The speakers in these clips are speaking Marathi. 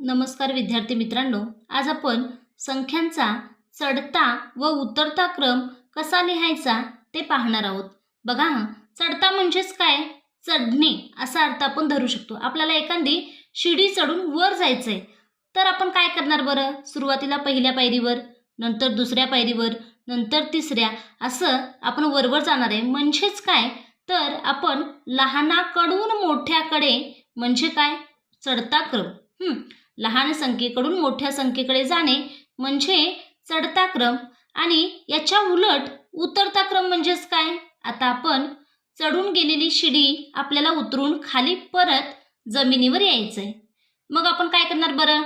नमस्कार विद्यार्थी मित्रांनो आज आपण संख्यांचा चढता व उतरता क्रम कसा लिहायचा ते पाहणार आहोत. बघा चढता म्हणजेच काय? चढणे असा अर्थ आपण धरू शकतो. आपल्याला एखादी शिडी चढून वर जायचं आहे तर आपण काय करणार बरं? सुरुवातीला पहिल्या पायरीवर नंतर दुसऱ्या पायरीवर नंतर तिसऱ्या असं आपण वरवर जाणार आहे. म्हणजेच काय? तर आपण लहानाकडून मोठ्याकडे म्हणजे काय? चढता क्रम. लहान संख्येकडून मोठ्या संख्येकडे जाणे म्हणजे चढता क्रम. आणि याच्या उलट उतरता क्रम म्हणजेच काय? आता आपण चढून गेलेली शिडी आपल्याला उतरून खाली परत जमिनीवर यायचं आहे मग आपण काय करणार बरं?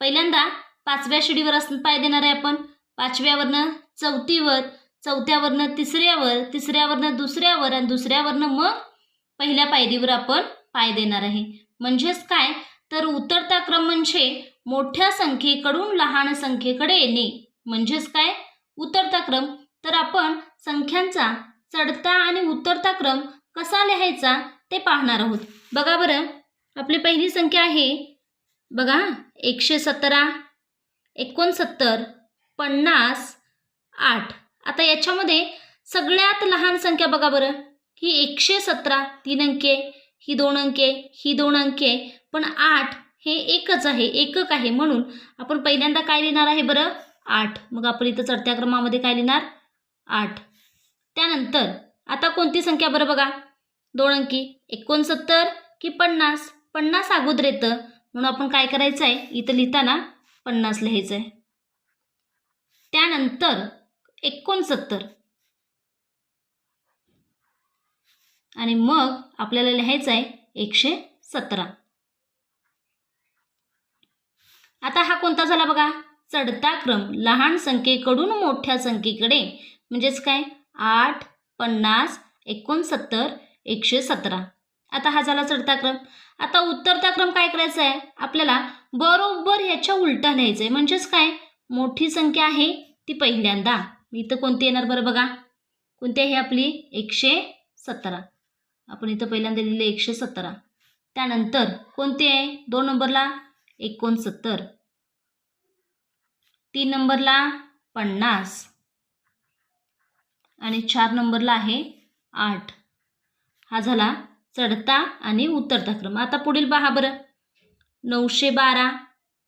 पहिल्यांदा पाचव्या शिडीवर असं पाय देणार आहे आपण. पाचव्यावरनं चौथीवर चौथ्यावरनं तिसऱ्यावर तिसऱ्यावरनं दुसऱ्यावर आणि दुसऱ्यावरनं मग पहिल्या पायरीवर आपण पाय देणार आहे. म्हणजेच काय? तर उतरता क्रम म्हणजे मोठ्या संख्येकडून लहान संख्येकडे येणे. म्हणजेच काय? उतरता क्रम. तर आपण संख्यांचा चढता आणि उतरता क्रम कसा लिहायचा ते पाहणार आहोत. बघा बरं. आपली पहिली संख्या आहे. बघा एकशे सतरा एकोणसत्तर पन्नास आठ. आता याच्यामध्ये सगळ्यात लहान संख्या बघा बरं. ही एकशे सतरा तीन अंके ही दोन अंके ही दोन अंके पण आठ हे एकच आहे एकक आहे म्हणून आपण पहिल्यांदा काय लिहिणार आहे बरं? आठ. मग आपण इथं चढत्या क्रमामध्ये काय लिहिणार? आठ. त्यानंतर आता कोणती संख्या बरं बघा? दोन अंकी. एकोणसत्तर की पन्नास? पन्नास अगोदर येतं. म्हणून आपण काय करायचं आहे इथं लिहिताना पन्नास लिहायचं आहे त्यानंतर एकोणसत्तर. आणि मग आपल्याला लिहायचं आहे एकशे सतरा. आता हा कोणता झाला बघा? चढता क्रम लहान संख्येकडून मोठ्या संख्येकडे. म्हणजेच काय? आठ पन्नास एकोणसत्तर एकशे सतरा. आता हा झाला चढता क्रम. आता उत्तरता क्रम काय करायचा आहे? आपल्याला बरोबर ह्याच्या उलटा लिहायचं आहे. म्हणजेच काय? मोठी संख्या आहे ती पहिल्यांदा. इथं कोणती येणार बरं बघा? कोणती आहे आपली? एकशे सतरा. आपण इथं पहिल्यांदा लिहिलं एकशे सतरा. त्यानंतर कोणती आहे? दोन नंबरला एकोणसत्तर. तीन नंबरला पन्नास. आणि चार नंबरला आहे आठ. हा झाला चढता आणि उतरता क्रम. आता पुढील पहा बरं. नऊशे बारा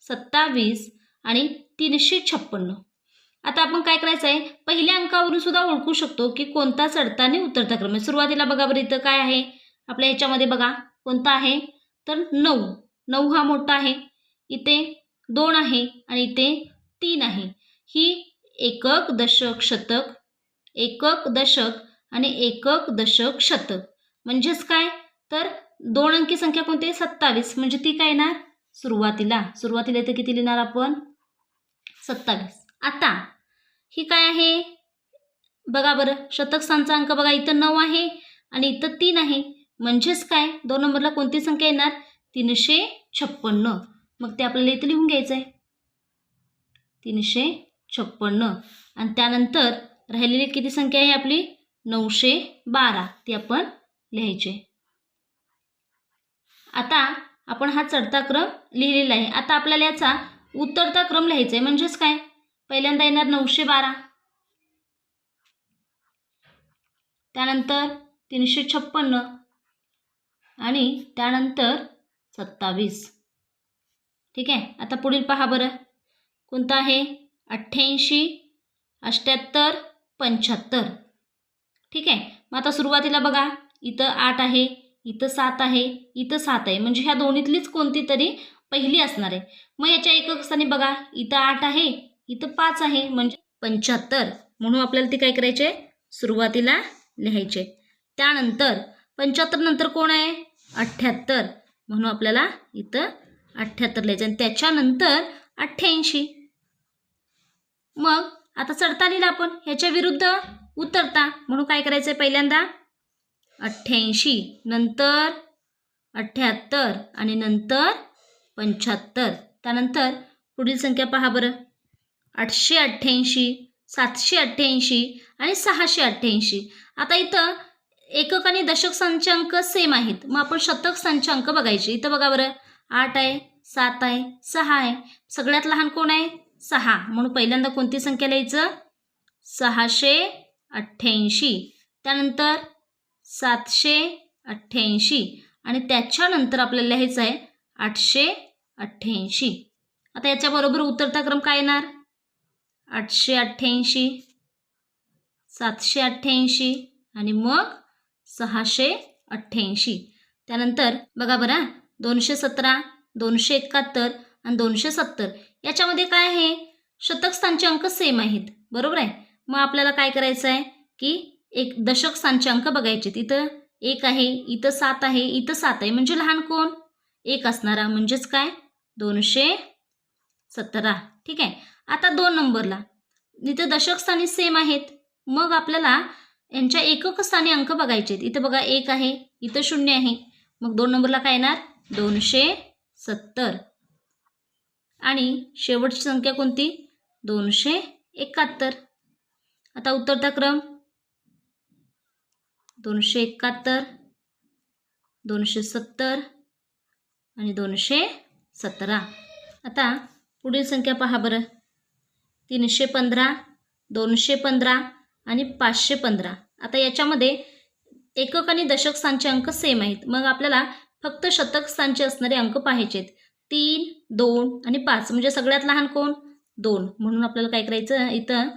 सत्तावीस आणि तीनशे छप्पन्न. आता आपण काय करायचं आहे? पहिल्या अंकावरून सुद्धा ओळखू शकतो की कोणता चढता आणि उतरता क्रम आहे. सुरुवातीला बघा बरं इथं काय आहे. आपल्या ह्याच्यामध्ये बघा कोणता आहे? तर नऊ. नऊ हा मोठा आहे. इथे दोन आहे आणि इथे तीन आहे. ही एकक दशक शतक एकक दशक आणि एकक दशक शतक. म्हणजेच काय? तर दोन अंकी संख्या कोणती आहे? सत्तावीस. म्हणजे ती काय येणार? सुरुवातीला. सुरुवातीला इथे किती लिहिणार आपण? सत्तावीस. आता ही काय आहे? बघा बरं. शतक स्थानचा अंक बघा. इथं नऊ आहे आणि इथं तीन आहे. म्हणजेच काय? दोन नंबरला कोणती संख्या येणार? तीनशे छप्पन्न. मग ते आपल्याला इथं लिहून घ्यायचं आहे तीनशे छप्पन्न. आणि त्यानंतर राहिलेली किती संख्या आहे आपली? नऊशे बारा. ती आपण लिहायची. आता आपण हा चढता क्रम लिहिलेला आहे. आता आपल्याला याचा उतरता क्रम लिहायचा आहे म्हणजेच काय? पहिल्यांदा येणार नऊशे बारा. त्यानंतर तीनशे छप्पन्न. आणि त्यानंतर सत्तावीस. ठीक आहे? आता पुढील पहा बरं. कोणतं आहे? अठ्ठ्याऐंशी अष्ट्याहत्तर पंच्याहत्तर. ठीक आहे? मग आता सुरुवातीला बघा. इथं आठ आहे इथं सात आहे इथं सात आहे. म्हणजे ह्या दोन्हीतलीच कोणती तरी पहिली असणार आहे. मग याच्या एकक स्थानी बघा. इथं आठ आहे इथं पाच आहे. म्हणजे पंच्याहत्तर. म्हणून आपल्याला ती काय करायचे? सुरुवातीला लिहायचे. त्यानंतर पंच्याहत्तर नंतर कोण आहे? अठ्ठ्याहत्तर. म्हणून आपल्याला इथं अठ्ठ्याहत्तर यायचं आणि त्याच्यानंतर अठ्ठ्याऐंशी. मग आता चढता लिहिलं आपण ह्याच्या विरुद्ध उतरता. म्हणून काय करायचं आहे पहिल्यांदा? अठ्ठ्याऐंशी. नंतर अठ्ठ्याहत्तर आणि नंतर पंच्याहत्तर. त्यानंतर पुढील संख्या पहा बरं. आठशे अठ्ठ्याऐंशी सातशे अठ्ठ्याऐंशी आणि सहाशे अठ्ठ्याऐंशी. आता इथं एकक आणि दशक संचांक सेम आहेत. मग आपण शतक संचांक बघायचे. इथं बघा बरं. आठ आहे. सात आहे सहा आहे. सगळ्यात लहान कोण आहे? सहा. म्हणून पहिल्यांदा कोणती संख्या लिहायचं? सहाशे अठ्ठ्याऐंशी. त्यानंतर सातशे अठ्ठ्याऐंशी. आणि त्याच्यानंतर आपल्याला लिहायचं आहे आठशे अठ्ठ्याऐंशी. आता याच्याबरोबर उतरता क्रम काय येणार? आठशे अठ्ठ्याऐंशी सातशे अठ्ठ्याऐंशी आणि मग सहाशे अठ्ठ्याऐंशी. त्यानंतर बघा बरं दोनशे सतरा दोनशे एकाहत्तर आणि दोनशे सत्तर. याच्यामध्ये काय आहे? शतक स्थानचे अंक सेम आहेत. बरोबर आहे? मग आपल्याला काय करायचं आहे? की एक दशक स्थानचे अंक बघायचे. इथं एक आहे इथं सात आहे इथं सात आहे. म्हणजे लहान कोण? एक असणारा. म्हणजेच काय? दोनशे सतरा ठीक आहे. आता दोन नंबरला. इथं दशक स्थानी सेम आहेत. मग आपल्याला यांच्या एकक स्थानी अंक बघायचे आहेत. इथं बघा एक आहे इथं शून्य आहे. मग दोन नंबरला काय येणार? दोनशे सत्तर. आणि शेवटची संख्या कोणती? दोनशे एकाहत्तर. आता उतरता क्रम. दोनशे एकाहत्तर दोनशे सत्तर आणि दोनशे सतरा. आता पुढील संख्या पहा बरं. तीनशे पंधरा दोनशे पंधरा आणि पाचशे पंधरा. आता याच्यामध्ये एकक आणि दशक स्थानचे अंक सेम आहेत. मग आपल्याला फक्त शतक स्थानचे असणारे अंक पाहायचे आहेत तीन दोन आणि पाच. म्हणजे सगळ्यात लहान कोण? दोन. म्हणून आपल्याला काय करायचं? इथं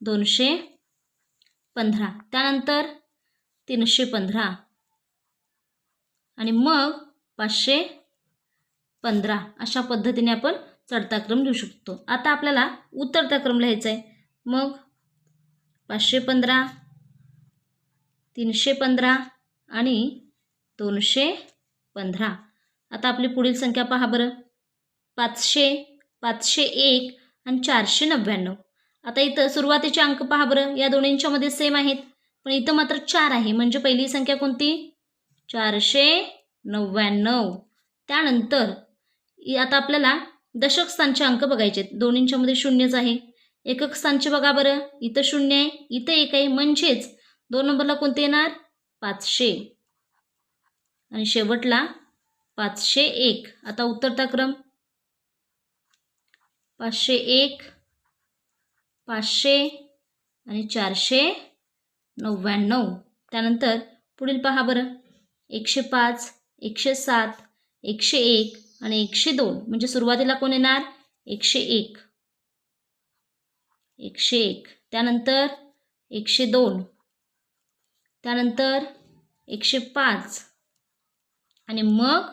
दोनशे पंधरा. त्यानंतर तीनशे पंधरा. आणि मग पाचशे पंधरा. अशा पद्धतीने आपण चढता क्रम लिहू शकतो. आता आपल्याला उतरता क्रम लिहायचा आहे मग पाचशे पंधरा तीनशे पंधरा आणि दोनशे पंधरा. आता आपली पुढील संख्या पहा बरं. पाचशे पाचशे एक आणि चारशे नव्याण्णव. आता इथं सुरुवातीचे अंक पहा बरं. या दोन्हींच्यामध्ये सेम आहेत. पण इथं मात्र चार आहे. म्हणजे पहिली संख्या कोणती? चारशे नव्याण्णव. त्यानंतर आता आपल्याला दशक स्थानचे अंक बघायचे आहेत. दोन्हींच्यामध्ये शून्यच आहे. एकक स्थानचे बघा बरं. इथं शून्य आहे. इथं एक आहे. म्हणजेच दोन नंबरला कोणते येणार? पाचशे. आणि शेवटला पाचशे एक. आता उतरता क्रम. पाचशे एक पाचशे आणि चारशे नव्याण्णव. त्यानंतर पुढील पहा बरं. एकशे पाच एकशे सात एकशे एक आणि एकशे दोन. म्हणजे सुरुवातीला कोण येणार? एकशे एक. एकशे एक. त्यानंतर एकशे दोन. त्यानंतर एकशे पाच आणि मग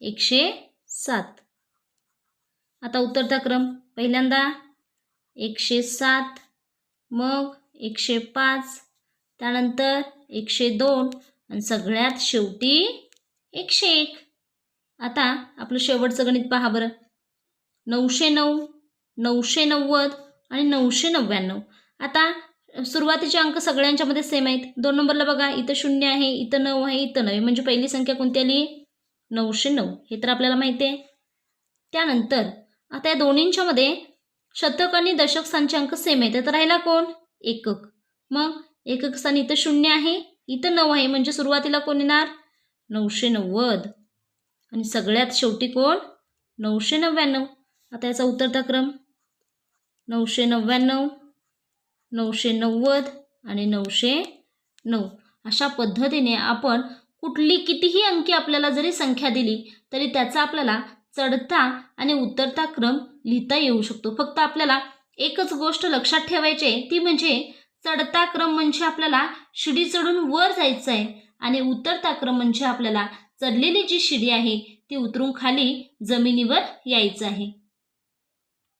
एकशे सात. आता उतरता क्रम. पहिल्यांदा एकशे सात मग एकशे पाच त्यानंतर एकशे दोन आणि सगळ्यात शेवटी एकशे एक. आता आपलं शेवटचं गणित पहा बरं. नऊशे नऊ नऊशे नव्वद आणि नऊशे नव्याण्णव. आता सुरुवातीचे अंक सगळ्यांच्यामध्ये सेम आहेत. दोन नंबरला बघा इथं शून्य आहे इथं नऊ आहे इथं नऊ म्हणजे पहिली संख्या कोणती आली? नऊशे नऊ. हे तर आपल्याला माहिती आहे. त्यानंतर आता या दोन्हींच्यामध्ये शतक आणि दशक स्थानचे अंक सेम आहेत. तर राहिला कोण? एकक. मग एकक स्थान इथं शून्य आहे इथं नऊ आहे. म्हणजे सुरुवातीला कोण येणार? नऊशे नव्वद. आणि सगळ्यात शेवटी कोण? नऊशे नव्याण्णव. आता याचा उतरता क्रम. नऊशे नव्याण्णव. नऊशे नव्वद आणि नऊशे नऊ. अशा पद्धतीने आपण कुठली कितीही अंकी आपल्याला जरी संख्या दिली तरी त्याचा आपल्याला चढता आणि उतरता क्रम लिहिता येऊ शकतो. फक्त आपल्याला एकच गोष्ट लक्षात ठेवायची आहे ती म्हणजे चढता क्रम म्हणजे आपल्याला शिडी चढून वर जायचं आहे आणि उतरता क्रम म्हणजे आपल्याला चढलेली जी शिडी आहे ती उतरून खाली जमिनीवर यायचं आहे.